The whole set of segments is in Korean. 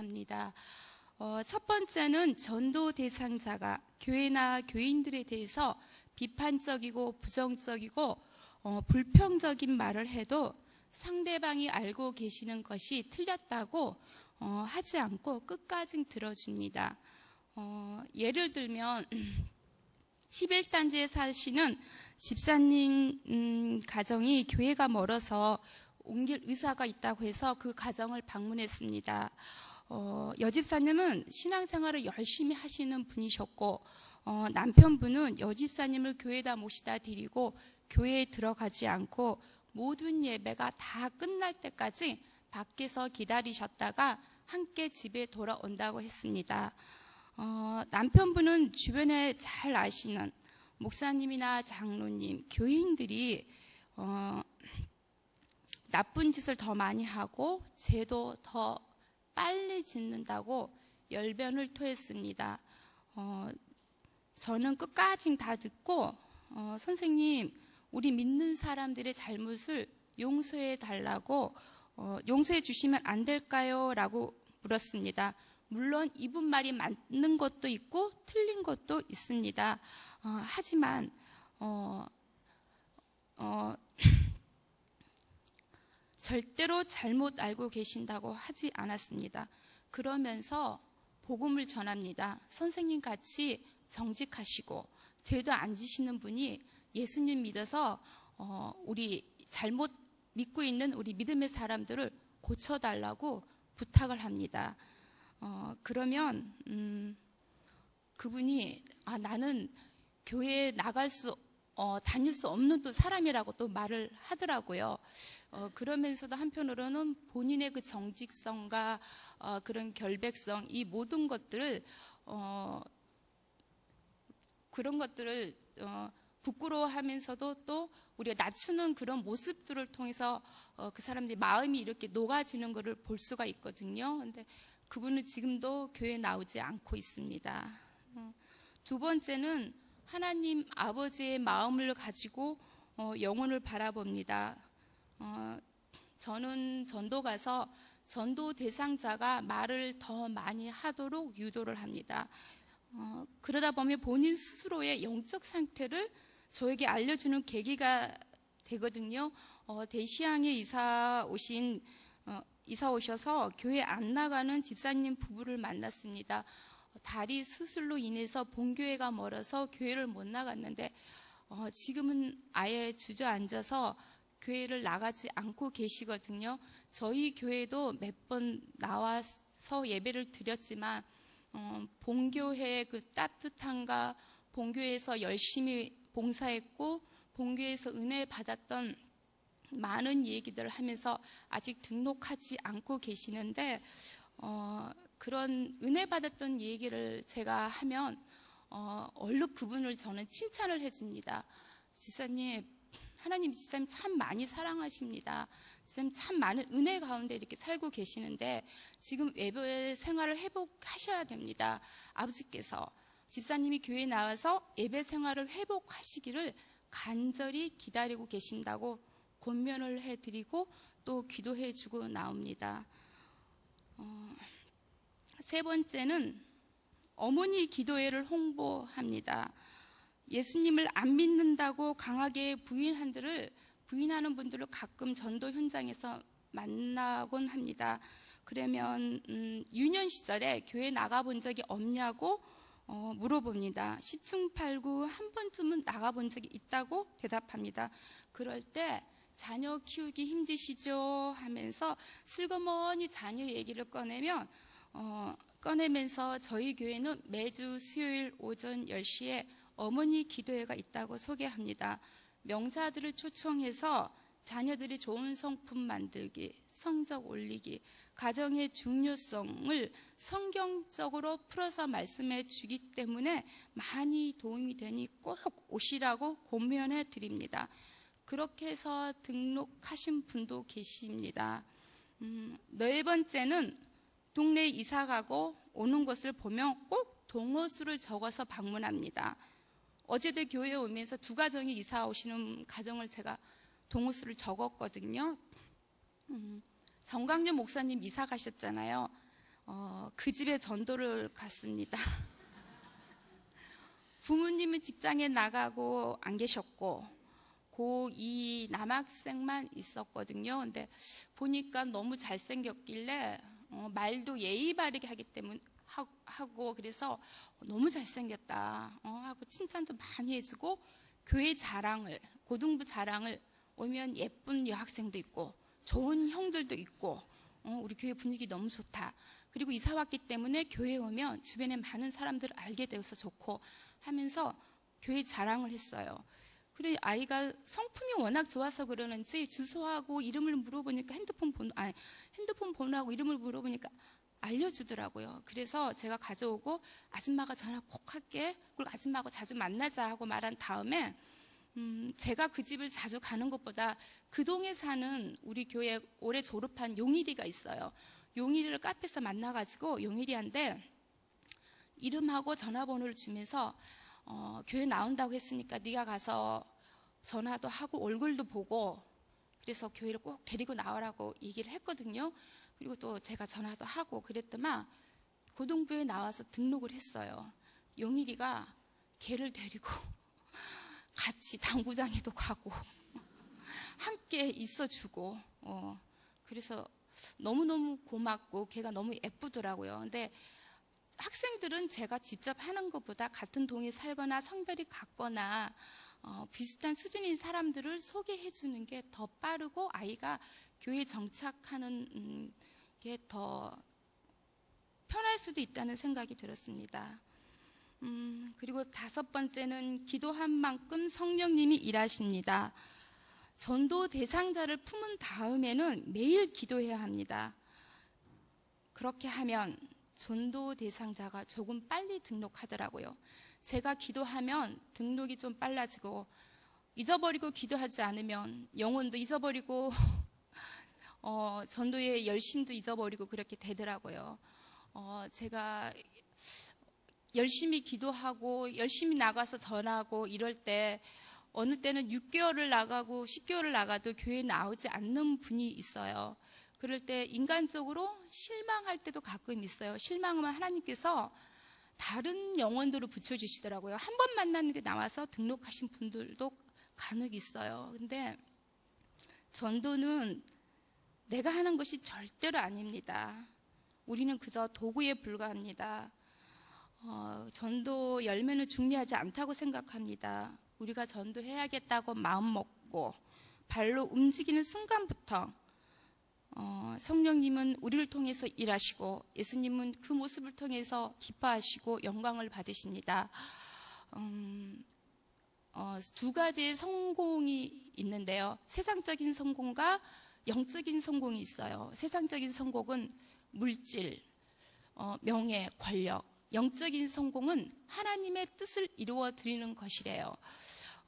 합니다. 어, 첫 번째는 전도 대상자가 교회나 교인들에 대해서 비판적이고 부정적이고 어, 불평적인 말을 해도 상대방이 알고 계시는 것이 틀렸다고 어, 하지 않고 끝까지 들어줍니다. 어, 예를 들면 11단지에 사시는 집사님 음, 가정이 교회가 멀어서 옮길 의사가 있다고 해서 그 가정을 방문했습니다. 어, 여집사님은 신앙생활을 열심히 하시는 분이셨고 어, 남편분은 여집사님을 교회에다 모시다 드리고 교회에 들어가지 않고 모든 예배가 다 끝날 때까지 밖에서 기다리셨다가 함께 집에 돌아온다고 했습니다. 어, 남편분은 주변에 잘 아시는 목사님이나 장로님, 교인들이 어, 나쁜 짓을 더 많이 하고 죄도 더 빨리 짓는다고 열변을 토했습니다. 어, 저는 끝까지 다 듣고 어, 선생님 우리 믿는 사람들의 잘못을 용서해 달라고 어, 용서해 주시면 안 될까요? 라고 물었습니다. 물론 이분 말이 맞는 것도 있고 틀린 것도 있습니다. 어, 하지만 어, 어, 절대로 잘못 알고 계신다고 하지 않았습니다. 그러면서 복음을 전합니다. 선생님 같이 정직하시고 죄도 안 지시는 분이 예수님 믿어서 어, 우리 잘못 믿고 있는 우리 믿음의 사람들을 고쳐달라고 부탁을 합니다. 어, 그러면 음, 그분이 아 나는 교회에 나갈 수 어, 다닐 수 없는 또 사람이라고 또 말을 하더라고요. 어, 그러면서도 한편으로는 본인의 그 정직성과 어, 그런 결백성 이 모든 것들을 어, 그런 것들을 어, 부끄러워하면서도 또 우리가 낮추는 그런 모습들을 통해서 어, 그 사람들이 마음이 이렇게 녹아지는 것을 볼 수가 있거든요. 근데 그분은 지금도 교회에 나오지 않고 있습니다. 어, 두 번째는 하나님 아버지의 마음을 가지고 어, 영혼을 바라봅니다. 어, 저는 전도 가서 전도 대상자가 말을 더 많이 하도록 유도를 합니다. 어, 그러다 보면 본인 스스로의 영적 상태를 저에게 알려주는 계기가 되거든요. 어, 대시양에 이사 오신 어, 이사 오셔서 교회 안 나가는 집사님 부부를 만났습니다. 다리 수술로 인해서 본교회가 멀어서 교회를 못 나갔는데 어, 지금은 아예 주저앉아서 교회를 나가지 않고 계시거든요. 저희 교회도 몇 번 나와서 예배를 드렸지만 어, 본교회의 그 따뜻함과 본교회에서 열심히 봉사했고 본교회에서 은혜 받았던 많은 얘기들을 하면서 아직 등록하지 않고 계시는데 어, 그런 은혜 받았던 얘기를 제가 하면 어, 얼른 그분을 저는 칭찬을 해줍니다. 지사님, 하나님 지사님 참 많이 사랑하십니다. 지사님 참 많은 은혜 가운데 이렇게 살고 계시는데 지금 예배 생활을 회복하셔야 됩니다. 아버지께서 집사님이 교회에 나와서 예배 생활을 회복하시기를 간절히 기다리고 계신다고 권면을 해드리고 또 기도해주고 나옵니다. 어, 세 번째는 어머니 기도회를 홍보합니다. 예수님을 안 믿는다고 강하게 부인한들을 부인하는 분들을 가끔 전도 현장에서 만나곤 합니다. 그러면 음, 유년 시절에 교회 나가본 적이 없냐고 어, 물어봅니다. 시충팔구 한 번쯤은 나가본 적이 있다고 대답합니다. 그럴 때 자녀 키우기 힘드시죠? 하면서 슬그머니 자녀 얘기를 꺼내면 어, 꺼내면서 저희 교회는 매주 수요일 오전 10시에 어머니 기도회가 있다고 소개합니다. 명사들을 초청해서 자녀들이 좋은 성품 만들기, 성적 올리기, 가정의 중요성을 성경적으로 풀어서 말씀해 주기 때문에 많이 도움이 되니 꼭 오시라고 권면해 드립니다. 그렇게 해서 등록하신 분도 계십니다. 음, 네 번째는 동네 이사 가고 오는 것을 보면 꼭 동호수를 적어서 방문합니다. 어제도 교회에 오면서 두 가정이 이사 오시는 가정을 제가 동호수를 적었거든요. 음, 정강준 목사님 이사 가셨잖아요. 어, 그 집에 전도를 갔습니다. 부모님은 직장에 나가고 안 계셨고 고2 남학생만 있었거든요. 근데 보니까 너무 잘생겼길래 어, 말도 예의 바르게 하기 때문에 하- 하고 그래서 너무 잘생겼다 어, 하고 칭찬도 많이 해주고 교회 자랑을 고등부 자랑을 오면 예쁜 여학생도 있고 좋은 형들도 있고 어, 우리 교회 분위기 너무 좋다. 그리고 이사 왔기 때문에 교회 오면 주변에 많은 사람들을 알게 되어서 좋고 하면서 교회 자랑을 했어요. 그래 아이가 성품이 워낙 좋아서 그러는지 주소하고 이름을 물어보니까 핸드폰 번호 아니 핸드폰 번호하고 이름을 물어보니까 알려주더라고요. 그래서 제가 가져오고 아줌마가 전화 꼭 할게. 그리고 아줌마하고 자주 만나자 하고 말한 다음에 음, 제가 그 집을 자주 가는 것보다 그 동에 사는 우리 교회 올해 졸업한 용일이가 있어요. 용일이를 카페에서 만나가지고 용일이한테 이름하고 전화번호를 주면서 어, 교회 나온다고 했으니까 네가 가서 전화도 하고 얼굴도 보고 그래서 교회를 꼭 데리고 나오라고 얘기를 했거든요. 그리고 또 제가 전화도 하고 그랬더만 고등부에 나와서 등록을 했어요. 용일이가 걔를 데리고 같이 당구장에도 가고 함께 있어주고 어, 그래서 너무너무 고맙고 걔가 너무 예쁘더라고요. 근데 학생들은 제가 직접 하는 것보다 같은 동에 살거나 성별이 같거나 어, 비슷한 수준인 사람들을 소개해 주는 게 더 빠르고 아이가 교회 정착하는 음, 게더 편할 수도 있다는 생각이 들었습니다. 음, 그리고 다섯 번째는 기도한 만큼 성령님이 일하십니다. 전도 대상자를 품은 다음에는 매일 기도해야 합니다. 그렇게 하면 전도 대상자가 조금 빨리 등록하더라고요. 제가 기도하면 등록이 좀 빨라지고 잊어버리고 기도하지 않으면 영혼도 잊어버리고 어, 전도의 열심도 잊어버리고 그렇게 되더라고요. 어, 제가 열심히 기도하고 열심히 나가서 전하고 이럴 때 어느 때는 6개월을 나가고 10개월을 나가도 교회에 나오지 않는 분이 있어요. 그럴 때 인간적으로 실망할 때도 가끔 있어요. 실망하면 하나님께서 다른 영혼들을 붙여주시더라고요. 한 번 만났는데 나와서 등록하신 분들도 간혹 있어요. 근데 전도는 내가 하는 것이 절대로 아닙니다. 우리는 그저 도구에 불과합니다. 어, 전도 열매는 중요하지 않다고 생각합니다. 우리가 전도해야겠다고 마음 먹고 발로 움직이는 순간부터 어, 성령님은 우리를 통해서 일하시고 예수님은 그 모습을 통해서 기뻐하시고 영광을 받으십니다. 음, 어, 두 가지의 성공이 있는데요. 세상적인 성공과 영적인 성공이 있어요. 세상적인 성공은 물질, 어, 명예, 권력. 영적인 성공은 하나님의 뜻을 이루어 드리는 것이래요.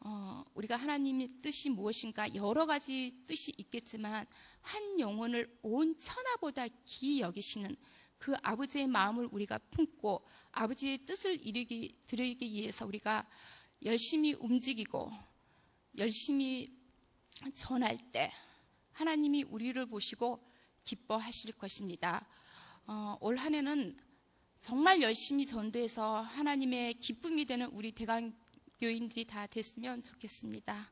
어, 우리가 하나님의 뜻이 무엇인가 여러 가지 뜻이 있겠지만 한 영혼을 온 천하보다 귀히 여기시는 그 아버지의 마음을 우리가 품고 아버지의 뜻을 이루기 드리기 위해서 우리가 열심히 움직이고 열심히 전할 때 하나님이 우리를 보시고 기뻐하실 것입니다. 어, 올 한해는 정말 열심히 전도해서 하나님의 기쁨이 되는 우리 대강 교인들이 다 됐으면 좋겠습니다.